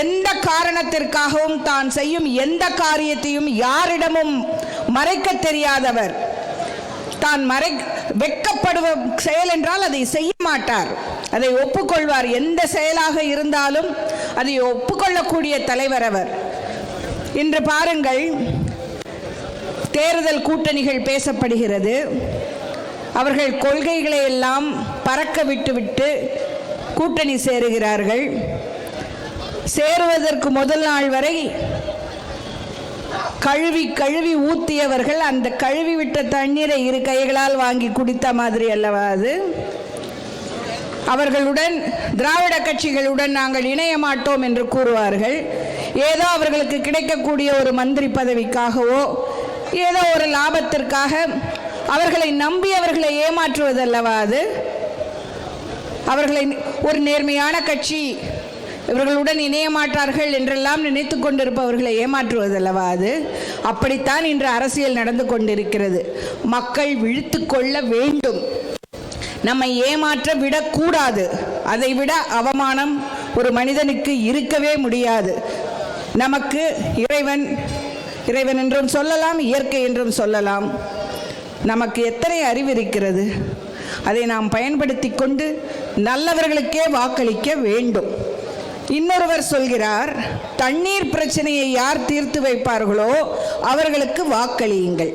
எந்த காரணத்திற்காகவும் தான் செய்யும் எந்த காரியத்தையும் யாரிடமும் மறைக்க தெரியாதவர். தான் மறை வெட்கப்படுவ செயல் என்றால் அதை செய்ய மாட்டார். அதை ஒப்புக்கொள்வார். எந்த செயலாக இருந்தாலும் அதை ஒப்புக்கொள்ளக்கூடிய தலைவர் அவர். இன்று பாருங்கள் தேர்தல் கூட்டணிகள் பேசப்படுகிறது. அவர்கள் கொள்கைகளை எல்லாம் பறக்க விட்டுவிட்டு கூட்டணி சேருகிறார்கள். சேருவதற்கு முதல் நாள் வரை கழுவி கழுவி ஊத்தியவர்கள் அந்த கழுவி விட்ட தண்ணீரை இரு கைகளால் வாங்கி குடித்த மாதிரி அல்லவா அது? அவர்களுடன் திராவிட கட்சிகளுடன் நாங்கள் இணைய மாட்டோம் என்று கூறுவார்கள். ஏதோ அவர்களுக்கு கிடைக்கக்கூடிய ஒரு மந்திரி பதவிக்காகவோ ஏதோ ஒரு லாபத்திற்காக அவர்களை நம்பி அவர்களை ஏமாற்றுவதல்லவா அது? அவர்களை ஒரு நேர்மையான கட்சி இவர்களுடன் இணைய மாட்டார்கள் என்றெல்லாம் நினைத்து கொண்டிருப்பவர்களை ஏமாற்றுவதல்லவா அது? அப்படித்தான் இன்று அரசியல் நடந்து கொண்டிருக்கிறது. மக்கள் விழித்து கொள்ள வேண்டும். நம்மை ஏமாற்ற விடக்கூடாது. அதை விட அவமானம் ஒரு மனிதனுக்கு இருக்கவே முடியாது. நமக்கு இறைவன் இறைவன் என்றும் சொல்லலாம் இயற்கை என்றும் சொல்லலாம். நமக்கு எத்தனை அறிவு இருக்கிறது? அதை நாம் பயன்படுத்தி கொண்டு நல்லவர்களுக்கே வாக்களிக்க வேண்டும். இன்னொருவர் சொல்கிறார் தண்ணீர் பிரச்சனையை யார் தீர்த்து வைப்பார்களோ அவர்களுக்கு வாக்களியுங்கள்.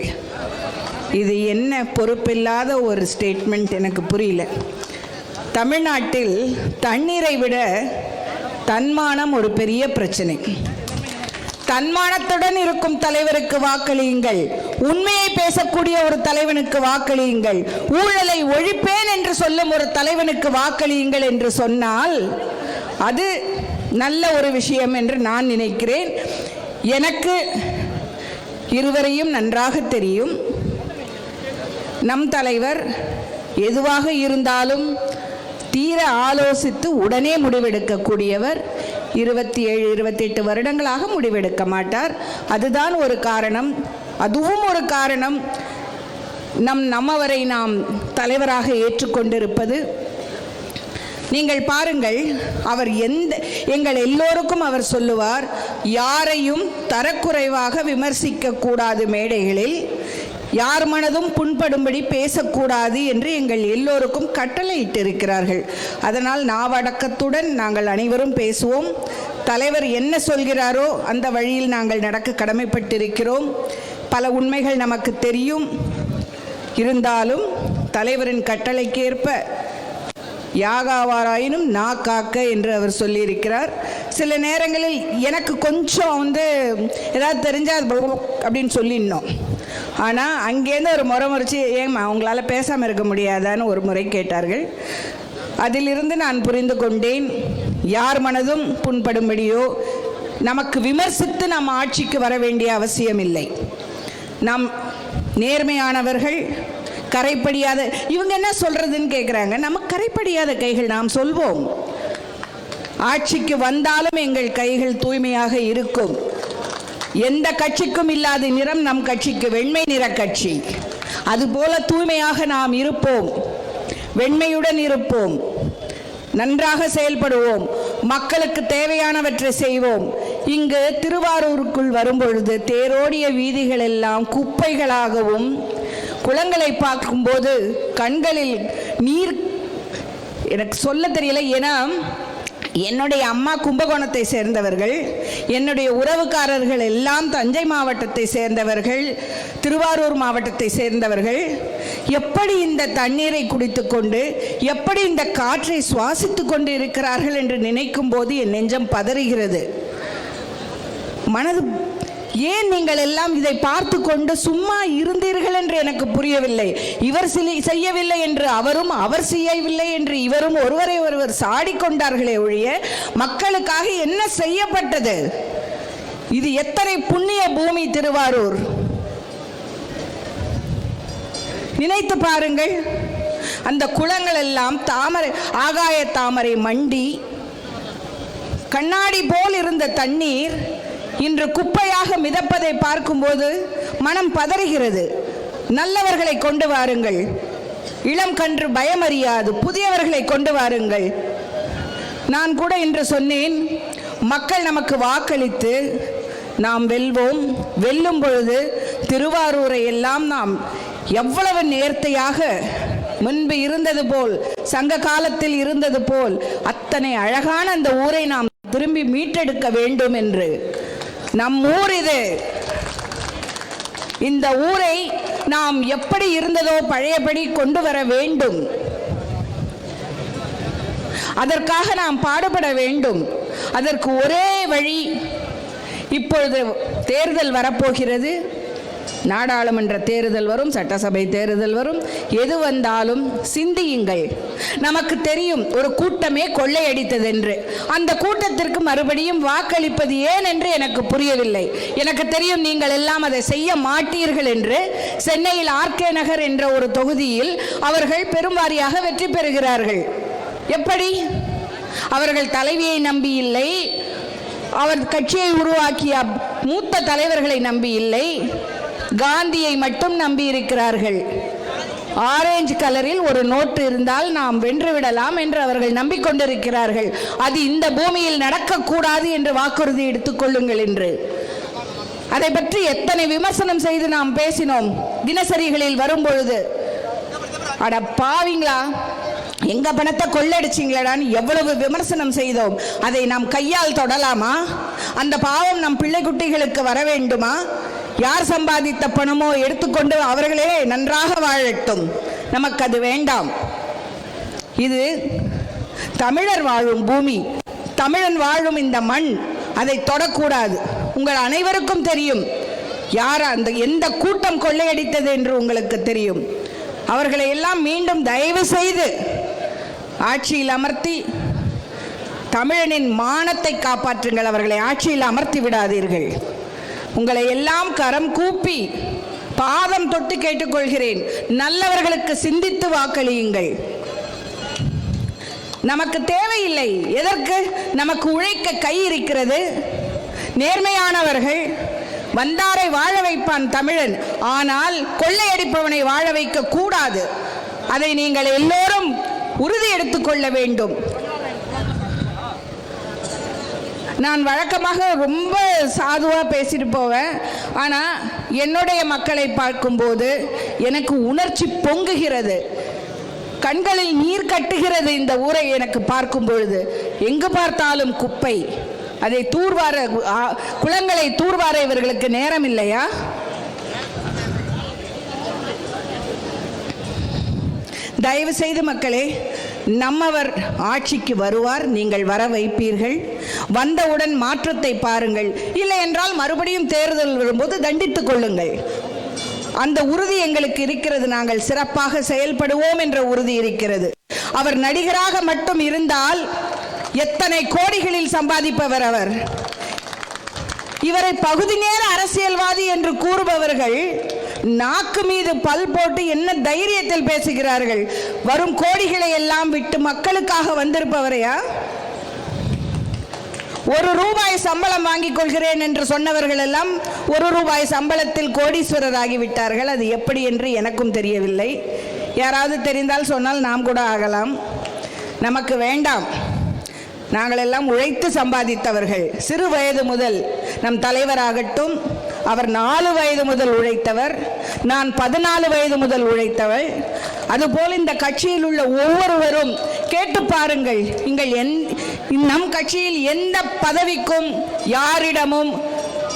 இது என்ன பொறுப்பில்லாத ஒரு ஸ்டேட்மெண்ட் எனக்கு புரியல. தமிழ்நாட்டில் தண்ணீரை விட தன்மானம் ஒரு பெரிய பிரச்சனை. தன்மானத்துடன் இருக்கும் தலைவருக்கு வாக்களியுங்கள். உண்மையை பேசக்கூடிய ஒரு தலைவனுக்கு வாக்களியுங்கள். ஊழலை ஒழிப்பேன் என்று சொல்லும் ஒரு தலைவனுக்கு வாக்களியுங்கள் என்று சொன்னால் அது நல்ல ஒரு விஷயம் என்று நான் நினைக்கிறேன். எனக்கு இருவரையும் நன்றாக தெரியும். நம் தலைவர் எதுவாக இருந்தாலும் தீர ஆலோசித்து உடனே முடிவெடுக்கக்கூடியவர். இருபத்தி ஏழு இருபத்தெட்டு வருடங்களாக முடிவெடுக்க மாட்டார். அதுதான் ஒரு காரணம். அதுவும் ஒரு காரணம். நம் நம்மவரை நாம் தலைவராக ஏற்றுக்கொண்டிருப்பது. நீங்கள் பாருங்கள் அவர் எந்த எங்கள் எல்லோருக்கும் அவர் சொல்லுவார் யாரையும் தரக்குறைவாக விமர்சிக்க கூடாது மேடைகளில் யார் மனதும் புண்படும்படி பேசக்கூடாது என்று எங்கள் எல்லோருக்கும் கட்டளையிட்டிருக்கிறார்கள். அதனால் நாவடக்கத்துடன் நாங்கள் அனைவரும் பேசுவோம். தலைவர் என்ன சொல்கிறாரோ அந்த வழியில் நாங்கள் நடக்க கடமைப்பட்டிருக்கிறோம். பல உண்மைகள் நமக்கு தெரியும். இருந்தாலும் தலைவரின் கட்டளைக்கேற்ப யாகாவாராயினும் நா காக்க என்று அவர் சொல்லியிருக்கிறார். சில நேரங்களில் எனக்கு கொஞ்சம் வந்து ஏதாவது தெரிஞ்சால் அது அப்படின்னு சொல்லிடணும். ஆனால் அங்கேருந்து ஒரு முறை முறைச்சி ஏம்மா அவங்களால பேசாமல் இருக்க முடியாதான்னு ஒரு முறை கேட்டார்கள். அதிலிருந்து நான் புரிந்து கொண்டேன் யார் மனதும் புண்படும்படியோ நமக்கு விமர்சித்து நாம் ஆட்சிக்கு வர வேண்டிய அவசியம் இல்லை நாம் நேர்மையானவர்கள் கரைப்படியாத இவங்க என்ன சொல்றதுன்னு கேட்குறாங்க நம்ம கரைப்படியாத கைகள் நாம் சொல்வோம். ஆட்சிக்கு வந்தாலும் எங்கள் கைகள் தூய்மையாக இருக்கும். எந்த கட்சிக்கும் இல்லாத நிறம் நம் கட்சிக்கு வெண்மை நிற கட்சி. அதுபோல தூய்மையாக நாம் இருப்போம். வெண்மையுடன் இருப்போம். நன்றாக செயல்படுவோம். மக்களுக்கு தேவையானவற்றை செய்வோம். இங்கு திருவாரூருக்குள் வரும்பொழுது தேரோடிய வீதிகள் எல்லாம் குப்பைகளாகவும் குளங்களை பார்க்கும்போது கண்களில் நீர் எனக்கு சொல்ல தெரியல. ஏன்னா என்னுடைய அம்மா கும்பகோணத்தை சேர்ந்தவர்கள் என்னுடைய உறவுக்காரர்கள் எல்லாம் தஞ்சை மாவட்டத்தை சேர்ந்தவர்கள் திருவாரூர் மாவட்டத்தை சேர்ந்தவர்கள். எப்படி இந்த தண்ணீரை குடித்துக்கொண்டு எப்படி இந்த காற்றை சுவாசித்து கொண்டு இருக்கிறார்கள் என்று நினைக்கும் போது என் நெஞ்சம் பதறுகிறது. மனது ஏன் நீங்கள் எல்லாம் இதை பார்த்து கொண்டு சும்மா இருந்தீர்கள் என்று எனக்கு புரியவில்லை? இவர் சிலி- செய்யவில்லை என்று அவரும் அவர் செய்யவில்லை என்று இவரும் ஒருவரை ஒருவர் சாடிக்கொண்டார்களே ஒழிய மக்களுக்காக என்ன செய்யப்பட்டது? இது எத்தனை புண்ணிய பூமி திருவாரூர்? நினைத்து பாருங்கள். அந்த குளங்கள் எல்லாம் தாமரை ஆகாய தாமரை மண்டி கண்ணாடி போல் இருந்த தண்ணீர் இன்று குப்பையாக மிதப்பதை பார்க்கும்போது மனம் பதறுகிறது. நல்லவர்களை கொண்டு வாருங்கள். இளம் கன்று பயமறியாது. புதியவர்களை கொண்டு வாருங்கள். நான் கூட இன்று சொன்னேன் மக்கள் நமக்கு வாக்களித்து நாம் வெல்வோம். வெல்லும் பொழுது திருவாரூரை எல்லாம் நாம் எவ்வளவு நேர்த்தையாக முன்பு இருந்தது போல் சங்க காலத்தில் இருந்தது போல் அத்தனை அழகான அந்த ஊரை நாம் திரும்பி மீட்டெடுக்க வேண்டும் என்று நம் ஊர் இது. இந்த ஊரை நாம் எப்படி இருந்ததோ பழையபடி கொண்டு வர வேண்டும். அதற்காக நாம் பாடுபட வேண்டும். அதற்கு ஒரே வழி இப்பொழுது தேர்தல் வரப்போகிறது. நாடாளுமன்ற தேர்தல் வரும் சட்டசபை தேர்தல் வரும். எது வந்தாலும் சிந்தியுங்கள். நமக்கு தெரியும் ஒரு கூட்டமே கொள்ளையடித்ததென்று. அந்த கூட்டத்திற்கு மறுபடியும் வாக்களிப்பது ஏன் என்று எனக்கு புரியவில்லை. எனக்கு தெரியும் நீங்கள் எல்லாம் அதை செய்ய மாட்டீர்கள் என்று. சென்னையில் ஆர்கே நகர் என்ற ஒரு தொகுதியில் அவர்கள் பெரும்வாரியாக வெற்றி பெறுகிறார்கள். எப்படி? அவர்கள் தலைவியை நம்பி இல்லை அவர் கட்சியை உருவாக்கிய மூத்த தலைவர்களை நம்பி இல்லை காந்தியை மட்டும் நம்பி இருக்கிறார்கள் ஆரஞ்சு கலரில் ஒரு நோட்டு இருந்தால் நாம் வென்று விடலாம் என்று அவர்கள் நம்பிக்கொண்டிருக்கிறார்கள். அது இந்த பூமியில் நடக்கக்கூடாது என்று வாக்குறுதி எடுத்துக்கொள்ளுங்கள் என்று. அதை பற்றி எத்தனை விமர்சனம் செய்து நாம் பேசினோம். தினசரிகளில் வரும்பொழுது. அட பாவிங்களா எங்க பணத்தை கொள்ளடிச்சிங்களடான்னு எவ்வளவு விமர்சனம் செய்தோம். அதை நாம் கையால் தொடலாமா? அந்த பாவம் நம் பிள்ளை குட்டிகளுக்கு வர வேண்டுமா? யார் சம்பாதித்த பணமோ எடுத்துக்கொண்டு அவர்களே நன்றாக வாழட்டும். நமக்கு அது வேண்டாம். இது தமிழர் வாழும் பூமி. தமிழன் வாழும் இந்த மண். அதை தொடக்கூடாது. உங்கள் அனைவருக்கும் தெரியும். யார் அந்த எந்த கூட்டம் கொள்ளையடித்தது என்று உங்களுக்கு தெரியும். அவர்களை எல்லாம் மீண்டும் தயவு செய்து ஆட்சியில் அமர்த்தி தமிழனின் மானத்தை காப்பாற்றுங்கள். அவர்களை ஆட்சியில் அமர்த்தி விடாதீர்கள். உங்களை எல்லாம் கரம் கூப்பி பாதம் தொட்டு கேட்டுக்கொள்கிறேன். நல்லவர்களுக்கு சிந்தித்து வாக்களியுங்கள். நமக்கு தேவையில்லை. எதற்கு? நமக்கு உழைக்க கை இருக்கிறது. நேர்மையானவர்கள் வந்தாரை வாழ வைப்பான் தமிழன். ஆனால் கொள்ளையடிப்பவனை வாழ வைக்க கூடாது அதை நீங்கள் எல்லோரும் உறுதி எடுத்துக்கொள்ள வேண்டும். நான் வழக்கமாக ரொம்ப சாதுவாக பேசிட்டு போவேன். ஆனால் என்னுடைய மக்களை பார்க்கும்போது எனக்கு உணர்ச்சி பொங்குகிறது. கண்களில் நீர் கட்டுகிறது இந்த ஊரை எனக்கு பார்க்கும் பொழுது எங்கு பார்த்தாலும் குப்பை. அதை தூர்வார குளங்களை தூர்வார இவர்களுக்கு நேரம் இல்லையா? தயவு செய்து மக்களே நம்மவர் ஆட்சிக்கு வருவார் நீங்கள் வர வைப்பீர்கள். வந்தவுடன் மாற்றத்தை பாருங்கள். இல்லை என்றால் மறுபடியும் தேர்தல் வரும்போது தண்டித்துக் கொள்ளுங்கள். அந்த உறுதி எங்களுக்கு இருக்கிறது. நாங்கள் சிறப்பாக செயல்படுவோம் என்ற உறுதி இருக்கிறது. அவர் நடிகராக மட்டும் இருந்தால் எத்தனை கோடிகளில் சம்பாதிப்பவர் அவர்? இவரை பகுதி நேர அரசியல்வாதி என்று கூறுபவர்கள் நாக்கு மீது பல் போட்டு என்ன தைரியத்தில் பேசுகிறார்கள்? வரும் கோடிகளை எல்லாம் விட்டு மக்களுக்காக வந்திருப்பவரையா? ஒரு ரூபாய் சம்பளம் வாங்கிக் கொள்கிறேன் என்று சொன்னவர்கள் எல்லாம் ஒரு ரூபாய் சம்பளத்தில் கோடீஸ்வரராகி விட்டார்கள். அது எப்படி என்று எனக்கும் தெரியவில்லை. யாராவது தெரிந்தால் சொன்னால் நாம் கூட ஆகலாம். நமக்கு வேண்டாம். நாங்கள் எல்லாம் உழைத்து சம்பாதித்தவர்கள். சிறு வயது முதல் நம் தலைவராகட்டும் அவர் நாலு வயது முதல் உழைத்தவர் நான் பதினாலு வயது முதல் உழைத்தவள். அதுபோல் இந்த கட்சியில் உள்ள ஒவ்வொருவரும் கேட்டு பாருங்கள் நீங்கள் என் நம் கட்சியில் எந்த பதவிக்கும் யாரிடமும்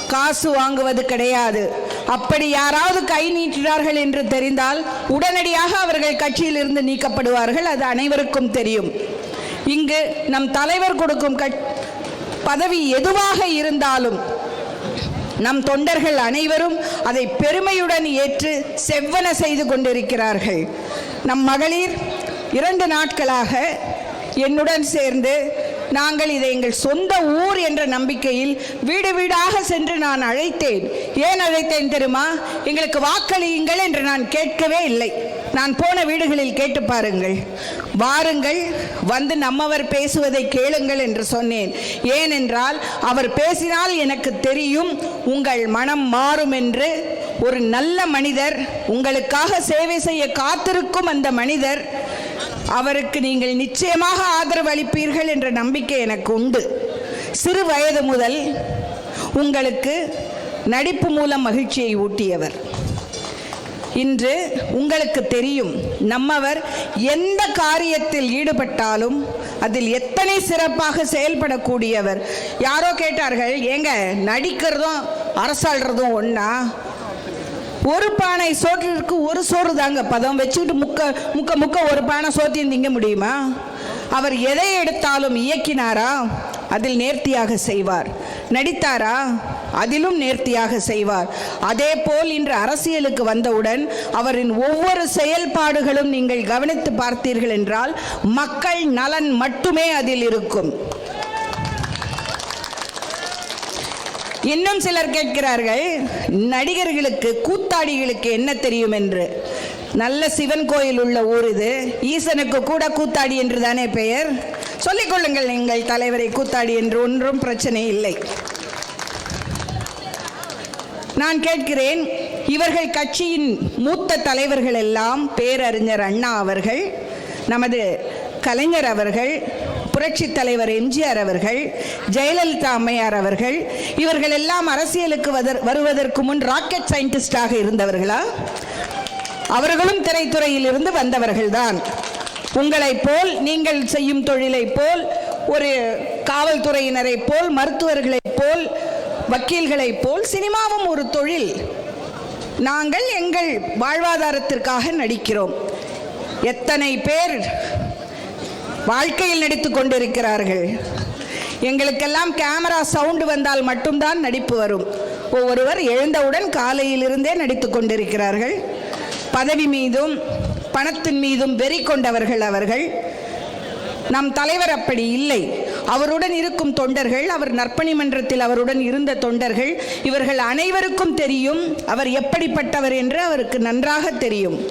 காசு வாங்குவது கிடையாது. அப்படி யாராவது கை நீட்டினார்கள் என்று தெரிந்தால் உடனடியாக அவர்கள் கட்சியிலிருந்து நீக்கப்படுவார்கள் அது அனைவருக்கும் தெரியும். இங்கு நம் தலைவர் கொடுக்கும் கட்- பதவி எதுவாக இருந்தாலும் நம் தொண்டர்கள் அனைவரும் அதை பெருமையுடன் ஏற்று செவ்வன செய்து கொண்டிருக்கிறார்கள். நம் மகளிர் இரண்டு நாட்களாக என்னுடன் சேர்ந்து நாங்கள் இதை எங்கள் சொந்த ஊர் என்ற நம்பிக்கையில் வீடு வீடாக சென்று நான் அழைத்தேன். ஏன் அழைத்தேன் தெரியுமா? எங்களுக்கு வாக்களியுங்கள் என்று நான் கேட்கவே இல்லை. நான் போன வீடுகளில் கேட்டு பாருங்கள். வாருங்கள் வந்து நம்மவர் பேசுவதை கேளுங்கள் என்று சொன்னேன். ஏனென்றால் அவர் பேசினால் எனக்கு தெரியும் உங்கள் மனம் மாறும் என்று. ஒரு நல்ல மனிதர் உங்களுக்காக சேவை செய்ய காத்திருக்கும் அந்த மனிதர் அவருக்கு நீங்கள் நிச்சயமாக ஆதரவு அளிப்பீர்கள் என்ற நம்பிக்கை எனக்கு உண்டு. சிறு வயது முதல் உங்களுக்கு நடிப்பு மூலம் மகிழ்ச்சியை ஊட்டியவர். இன்று உங்களுக்கு தெரியும் நம்மவர் எந்த காரியத்தில் ஈடுபட்டாலும் அதில் எத்தனை சிறப்பாக செயல்படக்கூடியவர். யாரோ கேட்டார்கள் ஏங்க நடிக்கிறதும் அரசாள்றதும் ஒன்றா ஒரு பானை சோற்றிற்கு ஒரு சோறு தாங்க பதம் வச்சுக்கிட்டு முக்க முக்க முக்க ஒரு பானை சோத்தையும் திங்க முடியுமா? அவர் எதை எடுத்தாலும் இயக்கினாரா? அதில் நேர்த்தியாக செய்வார். நடித்தாரா? அதிலும் நேர்த்தியாக செய்வார். அதே போல் இன்று அரசியலுக்கு வந்தவுடன் அவரின் ஒவ்வொரு செயல்பாடுகளும் நீங்கள் கவனித்து பார்த்தீர்கள் என்றால் மக்கள் நலன் மட்டுமே அதில் இருக்கும். இன்னும் சிலர் கேட்கிறார்கள் நடிகர்களுக்கு கூத்தாடிகளுக்கு என்ன தெரியும் என்று. நல்ல சிவன் கோயில் உள்ள ஊர் இது. ஈசனுக்கு கூட கூத்தாடி என்று தானே பெயர்? சொல்லிக் கொள்ளுங்கள் நீங்கள் தலைவரை கூத்தாடி என்று ஒன்றும் பிரச்சனை இல்லை. நான் கேட்கிறேன் இவர்கள் கட்சியின் மூத்த தலைவர்கள் எல்லாம் பேரறிஞர் அண்ணா அவர்கள் நமது கலைஞர் அவர்கள் புரட்சி தலைவர் எம்ஜிஆர் அவர்கள் ஜெயலலிதா அம்மையார் அவர்கள் இவர்கள் எல்லாம் அரசியலுக்கு வதர்- வருவதற்கு முன் ராக்கெட் சயின்டிஸ்டாக இருந்தவர்களா? அவர்களும் திரைத்துறையில் இருந்து வந்தவர்கள்தான். உங்களைப் போல் நீங்கள் செய்யும் தொழிலைப் போல் ஒரு காவல்துறையினரைப் போல் மருத்துவர்களைப் போல் வக்கீல்களைப் போல் சினிமாவும் ஒரு தொழில். நாங்கள் எங்கள் வாழ்வாதாரத்திற்காக நடிக்கிறோம். எத்தனை பேர் வாழ்க்கையில் நடித்து கொண்டிருக்கிறார்கள். எங்களுக்கெல்லாம் கேமரா சவுண்டு வந்தால் மட்டும்தான் நடிப்பு வரும். ஒவ்வொருவர் எழுந்தவுடன் காலையிலிருந்தே நடித்து கொண்டிருக்கிறார்கள். பதவி மீதும் பணத்தின் மீதும் வெறி கொண்டவர்கள் அவர்கள். நம் தலைவர் அப்படி இல்லை. அவருடன் இருக்கும் தொண்டர்கள் அவர் நற்பணி மன்றத்தில் அவருடன் இருந்த தொண்டர்கள் இவர்கள் அனைவருக்கும் தெரியும் அவர் எப்படிப்பட்டவர் என்று அவருக்கு நன்றாக தெரியும்.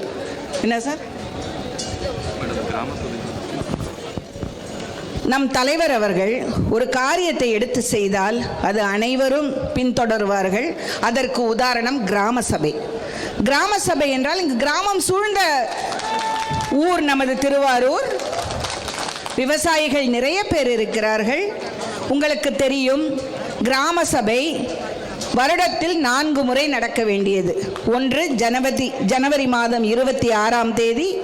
என்ன சார்? நம் தலைவர் அவர்கள் ஒரு காரியத்தை எடுத்து செய்தால் அது அனைவரும் பின்தொடருவார்கள். அதற்கு உதாரணம் கிராம சபை. கிராம சபை என்றால் இங்கு கிராமம் சூழ்ந்த ஊர் நமது திருவாரூர். விவசாயிகள் நிறைய பேர் இருக்கிறார்கள். உங்களுக்கு தெரியும் கிராம சபை வருடத்தில் நான்கு முறை நடக்க வேண்டியது. ஒன்று ஜனவரி ஜனவரி மாதம் இருபத்தி ஆறாம் தேதி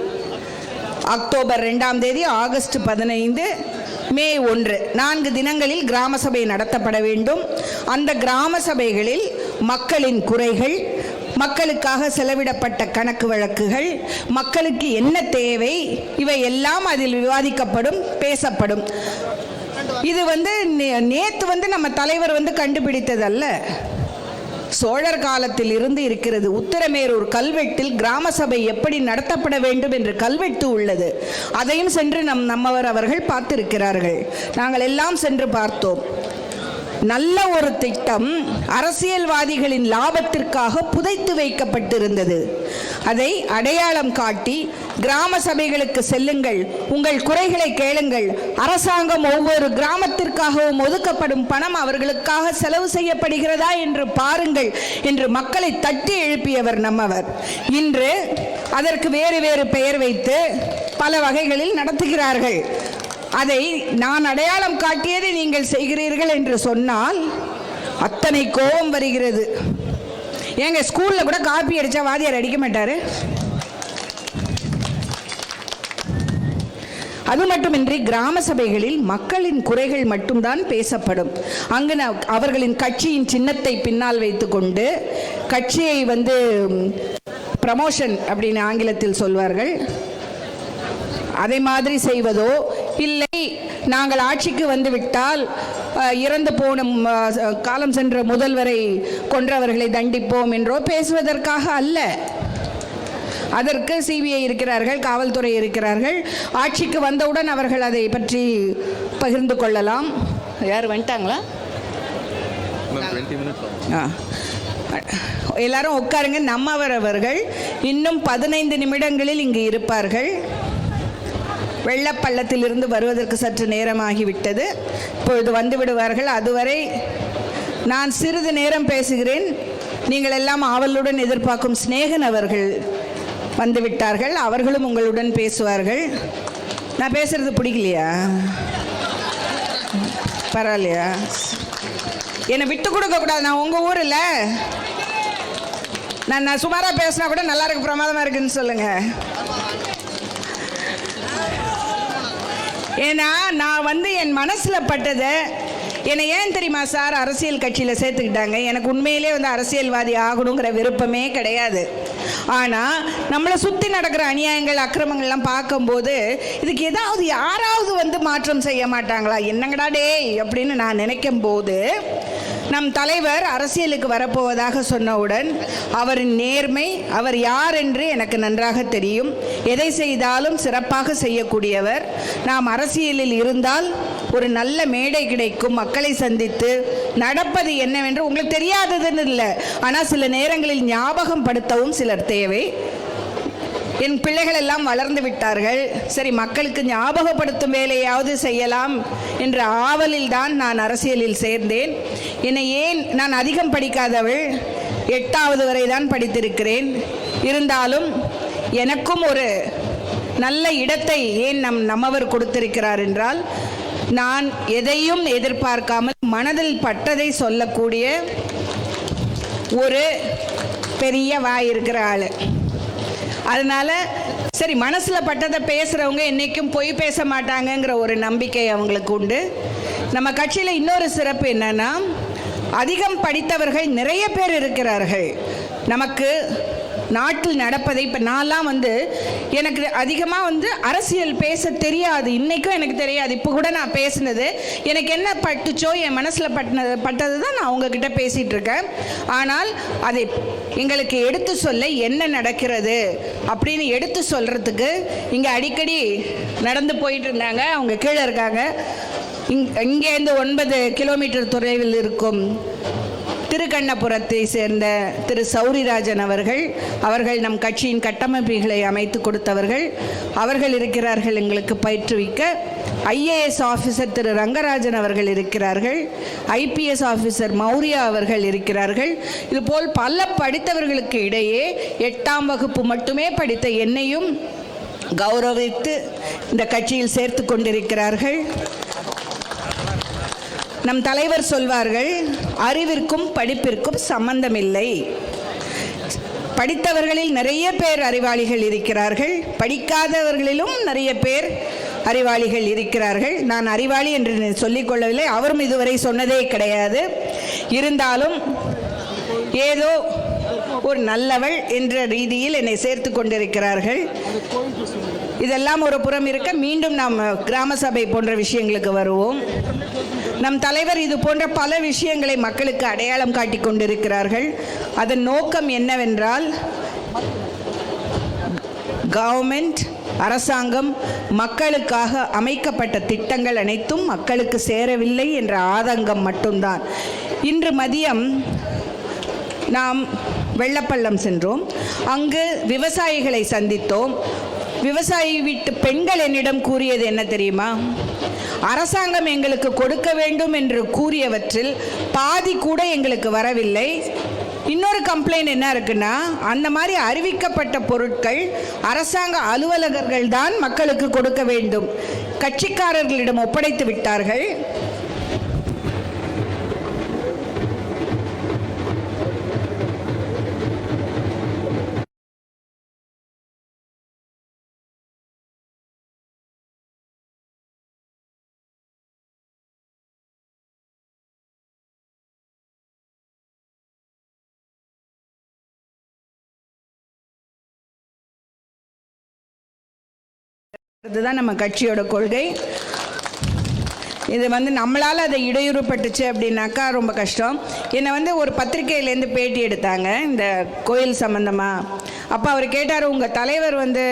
அக்டோபர் ரெண்டாம் தேதி ஆகஸ்ட் பதினைந்து மே ஒன்று. நான்கு தினங்களில் கிராம சபை நடத்தப்பட வேண்டும். அந்த கிராம சபைகளில் மக்களின் குறைகள் மக்களுக்காக செலவிடப்பட்ட கணக்கு வழக்குகள் மக்களுக்கு என்ன தேவை இவை எல்லாம் அதில் விவாதிக்கப்படும் பேசப்படும். இது வந்து நே- நேத்து வந்து நம்ம தலைவர் வந்து கண்டுபிடித்ததல்ல. சோழர் காலத்தில் இருந்து இருக்கிறது. உத்தரமேரூர் கல்வெட்டில் கிராம சபை எப்படி நடத்தப்பட வேண்டும் என்று கல்வெட்டு உள்ளது. அதையும் சென்று நம் நம்மவர் அவர்கள் பார்த்திருக்கிறார்கள். நாங்கள் எல்லாம் சென்று பார்த்தோம். நல்ல ஒரு திட்டம் அரசியல்வாதிகளின் லாபத்திற்காக புதைத்து வைக்கப்பட்டிருந்தது. அதை அடையாளம் காட்டி கிராம சபைகளுக்கு செல்லுங்கள். உங்கள் குறைகளை கேளுங்கள். அரசாங்கம் ஒவ்வொரு கிராமத்திற்காகவும் ஒதுக்கப்படும் பணம் அவர்களுக்காக செலவு செய்யப்படுகிறதா என்று பாருங்கள் என்று மக்களை தட்டி எழுப்பியவர் நம்மவர். இன்று அதற்கு வேறு வேறு பெயர் வைத்து பல வகைகளில் நடத்துகிறார்கள். அதை நான் அடையாளம் காட்டியதை நீங்கள் செய்கிறீர்கள் என்று சொன்னால் அத்தனை கோபம் வருகிறது. ஏங்க ஸ்கூல்ல கூட காப்பி அடிச்சா வாதியார் அடிக்க மாட்டாரு? அது மட்டுமின்றி கிராம சபைகளில் மக்களின் குறைகள் மட்டும்தான் பேசப்படும். அங்கு ந- அவர்களின் கட்சியின் சின்னத்தை பின்னால் வைத்துக்கொண்டு கட்சியை வந்து ப்ரமோஷன் அப்படின்னு ஆங்கிலத்தில் சொல்வார்கள். அதை மாதிரி செய்வதோ இல்லை நாங்கள் ஆட்சிக்கு வந்து விட்டால் அஹ், இறந்து போன காலம் சென்ற முதல்வரை கொன்றவர்களை தண்டிப்போம் என்றோ பேசுவதற்காக அல்ல. அதற்கு சிபிஐ இருக்கிறார்கள் காவல்துறை இருக்கிறார்கள். ஆட்சிக்கு வந்தவுடன் அவர்கள் அதை பற்றி பகிர்ந்து கொள்ளலாம். யார் வந்துட்டாங்களா? ஆ. எல்லாரும் உட்காருங்க நம்மவர் அவர்கள் இன்னும் பதினைந்து நிமிடங்களில் இங்கு இருப்பார்கள். வெள்ளப்பள்ளத்திலிருந்து வருவதற்கு சற்று நேரமாகிவிட்டது. இப்பொழுது வந்து விடுவார்கள் அதுவரை நான் சிறிது நேரம் பேசுகிறேன். நீங்கள் எல்லாம் ஆவலுடன் எதிர்பார்க்கும் சிநேகன் அவர்கள் வந்துவிட்டார்கள். அவர்களும் உங்களுடன் பேசுவார்கள். நான் பேசுறது பிடிக்கலையா? பரவாயில்லையா? என்னை விட்டு கொடுக்க கூடாது. நான் உங்கள் ஊரில் நான் நான் சுமாராக பேசினா கூட நல்லா இருக்கு பிரமாதமாக இருக்குன்னு சொல்லுங்கள் ஏன்னா நான் வந்து என் மனசில் பட்டதை என்னை ஏன் தெரியுமா சார் அரசியல் கட்சியில் சேர்த்துக்கிட்டாங்க? எனக்கு உண்மையிலே வந்து அரசியல்வாதி ஆகணுங்கிற விருப்பமே கிடையாது. ஆனால் நம்மளை சுற்றி நடக்கிற அநியாயங்கள் அக்கிரமங்கள்லாம் பார்க்கும்போது இதுக்கு ஏதாவது யாராவது வந்து மாற்றம் செய்ய மாட்டாங்களா? என்னங்கடா டேய் அப்படின்னு நான் நினைக்கும் போது நம் தலைவர் அரசியலுக்கு வரப்போவதாக சொன்னவுடன் அவரின் நேர்மை அவர் யார் என்று எனக்கு நன்றாக தெரியும். எதை செய்தாலும் சிறப்பாக செய்யக்கூடியவர். நாம் அரசியலில் இருந்தால் ஒரு நல்ல மேடை கிடைக்கும். மக்களை சந்தித்து நடப்பது என்னவென்று உங்களுக்கு தெரியாததுன்னு இல்லை. ஆனால் சில நேரங்களில் ஞாபகம் படுத்தவும் சிலர் தேவை. என் பிள்ளைகள் எல்லாம் வளர்ந்து விட்டார்கள். சரி மக்களுக்கு ஞாபகப்படுத்தும் வேலையாவது செய்யலாம் என்ற ஆவலில் தான் நான் அரசியலில் சேர்ந்தேன். என்னை ஏன் நான் அதிகம் படிக்காதவள்? எட்டாவது வரை தான் படித்திருக்கிறேன். இருந்தாலும் எனக்கும் ஒரு நல்ல இடத்தை ஏன் நம் நம்மவர் கொடுத்திருக்கிறார் என்றால் நான் எதையும் எதிர்பார்க்காமல் மனதில் பட்டதை சொல்லக்கூடிய ஒரு பெரிய வாய் இருக்கிற ஆள். அதனால சரி மனசில் பட்டதை பேசுகிறவங்க என்றைக்கும் பொய் பேச மாட்டாங்கங்கிற ஒரு நம்பிக்கை அவங்களுக்கு உண்டு. நம்ம கட்சியில் இன்னொரு சிறப்பு என்னன்னா அதிகம் படித்தவர்கள் நிறைய பேர் இருக்கிறார்கள். நமக்கு நாட்டில் நடப்பதை இப்போ நான்லாம் வந்து எனக்கு அதிகமாக வந்து அரசியல் பேச தெரியாது. இன்றைக்கும் எனக்கு தெரியாது. இப்போ கூட நான் பேசுனது. எனக்கு என்ன பட்டுச்சோ என் மனசில் பட்டினது பட்டது தான் நான் உங்ககிட்ட பேசிகிட்டு இருக்கேன் ஆனால் அதை எங்களுக்கு எடுத்து சொல்ல என்ன நடக்கிறது அப்படின்னு எடுத்து சொல்கிறதுக்கு இங்கே அடிக்கடி நடந்து போயிட்டு இருந்தாங்க அவங்க கீழே இருக்காங்க. இங் இங்கேருந்து ஒன்பது கிலோமீட்டர் தொலைவில் இருக்கும். திருக்கண்ணபுரத்தை சேர்ந்த திரு சௌரிராஜன் அவர்கள் அவர்கள் நம் கட்சியின் கட்டமைப்புகளை அமைத்து கொடுத்தவர்கள். அவர்கள் இருக்கிறார்கள் எங்களுக்கு பயிற்றுவிக்க. ஐஏஎஸ் ஆஃபீஸர் திரு ரங்கராஜன் அவர்கள் இருக்கிறார்கள். ஐபிஎஸ் ஆஃபீஸர் மௌரியா அவர்கள் இருக்கிறார்கள். இதுபோல் பல படித்தவர்களுக்கு இடையே எட்டாம் வகுப்பு மட்டுமே படித்த என்னையும் கௌரவித்து இந்த கட்சியில் சேர்த்து கொண்டிருக்கிறார்கள். நம் தலைவர் சொல்வார்கள் அறிவிற்கும் படிப்பிற்கும் சம்பந்தமில்லை. படித்தவர்களில் நிறைய பேர் அறிவாளிகள் இருக்கிறார்கள். படிக்காதவர்களிலும் நிறைய பேர் அறிவாளிகள் இருக்கிறார்கள். நான் அறிவாளி என்று சொல்லிக்கொள்ளவில்லை அவரும் இதுவரை சொன்னதே கிடையாது. இருந்தாலும் ஏதோ ஒரு நல்லவள் என்ற ரீதியில் என்னை சேர்த்து கொண்டிருக்கிறார்கள். இதெல்லாம் ஒரு புறம் இருக்க மீண்டும் நாம் கிராம சபை போன்ற விஷயங்களுக்கு வருவோம். நம் தலைவர் இது போன்ற பல விஷயங்களை மக்களுக்கு அடையாளம் காட்டி கொண்டிருக்கிறார்கள். அதன் நோக்கம் என்னவென்றால் கவர்மெண்ட் அரசாங்கம் மக்களுக்காக அமைக்கப்பட்ட திட்டங்கள் அனைத்தும் மக்களுக்கு சேரவில்லை என்ற ஆதங்கம் மட்டும்தான். இன்று மதியம் நாம் வெள்ளப்பள்ளம் சென்றோம். அங்கு விவசாயிகளை சந்தித்தோம். விவசாயி வீட்டு பெண்கள் என்னிடம் கூறியது என்ன தெரியுமா? அரசாங்கம் எங்களுக்கு கொடுக்க வேண்டும் என்று கூறியவற்றில் பாதி கூட எங்களுக்கு வரவில்லை. இன்னொரு கம்ப்ளைண்ட் என்ன இருக்குன்னா அந்த மாதிரி அறிவிக்கப்பட்ட பொருட்கள் அரசாங்க அலுவலகர்கள் தான் மக்களுக்கு கொடுக்க வேண்டும். கட்சிக்காரர்களிடம் ஒப்படைத்து விட்டார்கள். இதுதான் நம்ம கட்சியோட கொள்கை. இது வந்து நம்மளால் அதை இடையூறுப்பட்டுச்சு அப்படின்னாக்கா ரொம்ப கஷ்டம். என்னை வந்து ஒரு பத்திரிக்கையிலேருந்து பேட்டி எடுத்தாங்க இந்த கோயில் சம்மந்தமாக அப்போ அவர் கேட்டார் உங்கள் தலைவர் வந்து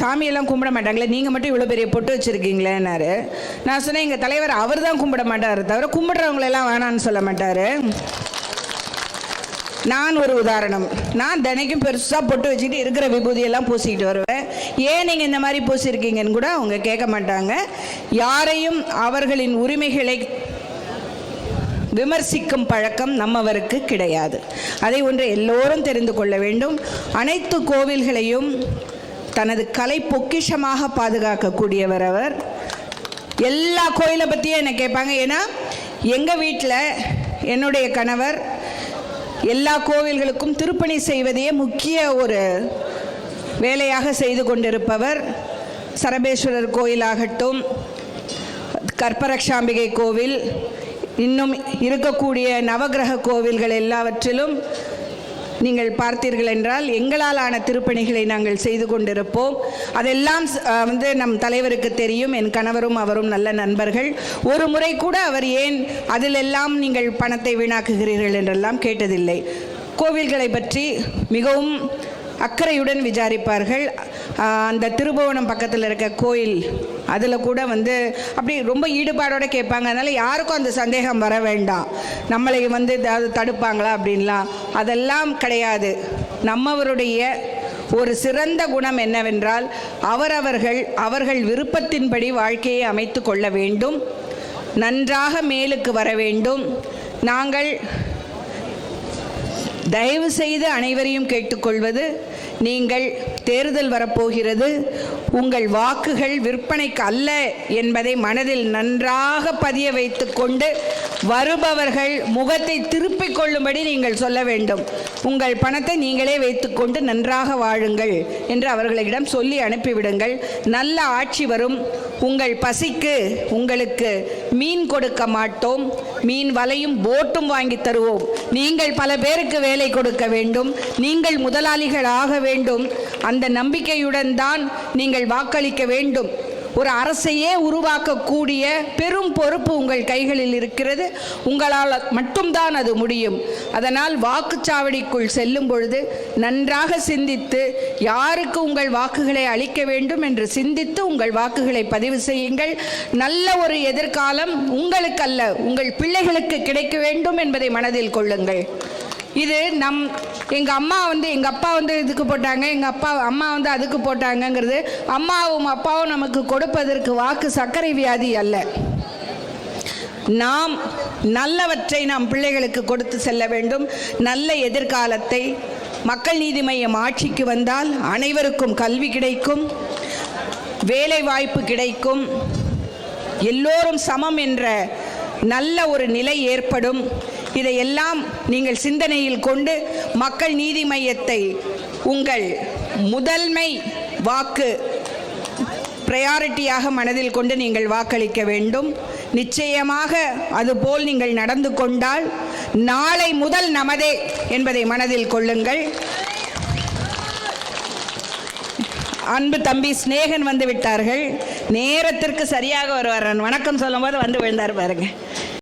சாமியெல்லாம் கும்பிட மாட்டாங்களே நீங்கள் மட்டும் இவ்வளோ பெரிய பொட்டு வச்சுருக்கீங்களேன்னாரு. நான் சொன்னேன் எங்கள் தலைவர் அவர் தான் கும்பிட மாட்டார் தவிர கும்பிட்றவங்களெல்லாம் வேணான்னு சொல்ல மாட்டார். நான் ஒரு உதாரணம். நான் தினைக்கும் பெருசாக பொட்டு வச்சுக்கிட்டு இருக்கிற விபூதியெல்லாம் பூசிக்கிட்டு வருவேன். ஏன் நீங்கள் இந்த மாதிரி பூசியிருக்கீங்கன்னு கூட அவங்க கேட்க மாட்டாங்க. யாரையும் அவர்களின் உரிமைகளை விமர்சிக்கும் பழக்கம் நம்மவருக்கு கிடையாது. அதை ஒன்று எல்லோரும் தெரிந்து கொள்ள வேண்டும். அனைத்து கோவில்களையும் தனது கலை பொக்கிஷமாக பாதுகாக்கக்கூடியவர் அவர். எல்லா கோயிலை பற்றியும் என்னை கேட்பாங்க? ஏன்னா எங்கள் வீட்டில் என்னுடைய கணவர் எல்லா கோவில்களுக்கும் திருப்பணி செய்வதையே முக்கிய ஒரு வேலையாக செய்து கொண்டிருப்பவர் சரபேஸ்வரர் கோயிலாகட்டும் கற்பரக்ஷாம்பிகை கோவில் இன்னும் இருக்கக்கூடிய நவக்கிரக கோவில்கள் எல்லாவற்றிலும் நீங்கள் பார்த்தீர்கள் என்றால் எங்களால் ஆன திருப்பணிகளை நாங்கள் செய்து கொண்டிருப்போம். அதெல்லாம் வந்து நம் தலைவருக்கு தெரியும் என் கணவரும் அவரும் நல்ல நண்பர்கள். ஒரு முறை கூட அவர் ஏன் அதிலெல்லாம் நீங்கள் பணத்தை வீணாக்குகிறீர்கள் என்றெல்லாம் கேட்டதில்லை. கோவில்களை பற்றி மிகவும் அக்கறையுடன் விசாரிப்பார்கள். அந்த திருபுவனம் பக்கத்தில் இருக்க கோயில் அதில் கூட வந்து அப்படி ரொம்ப ஈடுபாடோடு கேட்பாங்க. அதனால் யாருக்கும் அந்த சந்தேகம் வர வேண்டாம். நம்மளை வந்து ஏதாவது தடுப்பாங்களா அப்படின்லாம். அதெல்லாம் கிடையாது. நம்மவருடைய ஒரு சிறந்த குணம் என்னவென்றால் அவரவர்கள் அவர்கள் விருப்பத்தின்படி வாழ்க்கையை அமைத்து கொள்ள வேண்டும். நன்றாக மேலுக்கு வர வேண்டும். நாங்கள் தயவு செய்து அனைவரையும் கேட்டுக்கொள்வது நீங்கள் தேர்தல் வரப்போகிறது. உங்கள் வாக்குகள் விற்பனைக்கு அல்ல என்பதை மனதில் நன்றாக பதிய வைத்துக்கொண்டு வருபவர்கள் முகத்தை திருப்பிக் கொள்ளும்படி நீங்கள் சொல்ல வேண்டும். உங்கள் பணத்தை நீங்களே வைத்துக்கொண்டு நன்றாக வாழுங்கள் என்று அவர்களிடம் சொல்லி அனுப்பிவிடுங்கள். நல்ல ஆட்சி வரும். உங்கள் பசிக்கு உங்களுக்கு மீன் கொடுக்க மாட்டோம். மீன் வலையும் போட்டும் வாங்கி தருவோம். நீங்கள் பல பேருக்கு வேலை கொடுக்க வேண்டும். நீங்கள் முதலாளிகள் ஆக வேண்டும். அந்த நம்பிக்கையுடன் தான் நீங்கள் வாக்களிக்க வேண்டும். ஒரு அரசையே உருவாக்கக்கூடிய பெரும் பொறுப்பு உங்கள் கைகளில் இருக்கிறது. உங்களால் மட்டும்தான் அது முடியும். அதனால் வாக்குச்சாவடிக்குள் செல்லும் பொழுது நன்றாக சிந்தித்து யாருக்கு உங்கள் வாக்குகளை அளிக்க வேண்டும் என்று சிந்தித்து உங்கள் வாக்குகளை பதிவு செய்யுங்கள். நல்ல ஒரு எதிர்காலம் உங்களுக்கல்ல உங்கள் பிள்ளைகளுக்கு கிடைக்க வேண்டும் என்பதை மனதில் கொள்ளுங்கள். இது நம் எங்கள் அம்மா வந்து எங்கள் அப்பா வந்து இதுக்கு போட்டாங்க எங்கள் அப்பா அம்மா வந்து அதுக்கு போட்டாங்கங்கிறது அம்மாவும் அப்பாவும் நமக்கு கொடுப்பதற்கு வாக்கு சர்க்கரை வியாதி அல்ல. நாம் நல்லவற்றை நாம் பிள்ளைகளுக்கு கொடுத்து செல்ல வேண்டும். நல்ல எதிர்காலத்தை மக்கள் நீதி மையம் ஆட்சிக்கு வந்தால் அனைவருக்கும் கல்வி கிடைக்கும் வேலை வாய்ப்பு கிடைக்கும் எல்லோரும் சமம் என்ற நல்ல ஒரு நிலை ஏற்படும். இதையெல்லாம் நீங்கள் சிந்தனையில் கொண்டு மக்கள் நீதி மையத்தை உங்கள் முதன்மை வாக்கு ப்ரையாரிட்டியாக மனதில் கொண்டு நீங்கள் வாக்களிக்க வேண்டும். நிச்சயமாக அதுபோல் நீங்கள் நடந்து கொண்டால் நாளை முதல் நமதே என்பதை மனதில் கொள்ளுங்கள். அன்பு தம்பி சிநேகன் வந்து விட்டார்கள். நேரத்திற்கு சரியாக வருவார். வணக்கம் சொல்லும்போது வந்து விழுந்தார் பாருங்கள்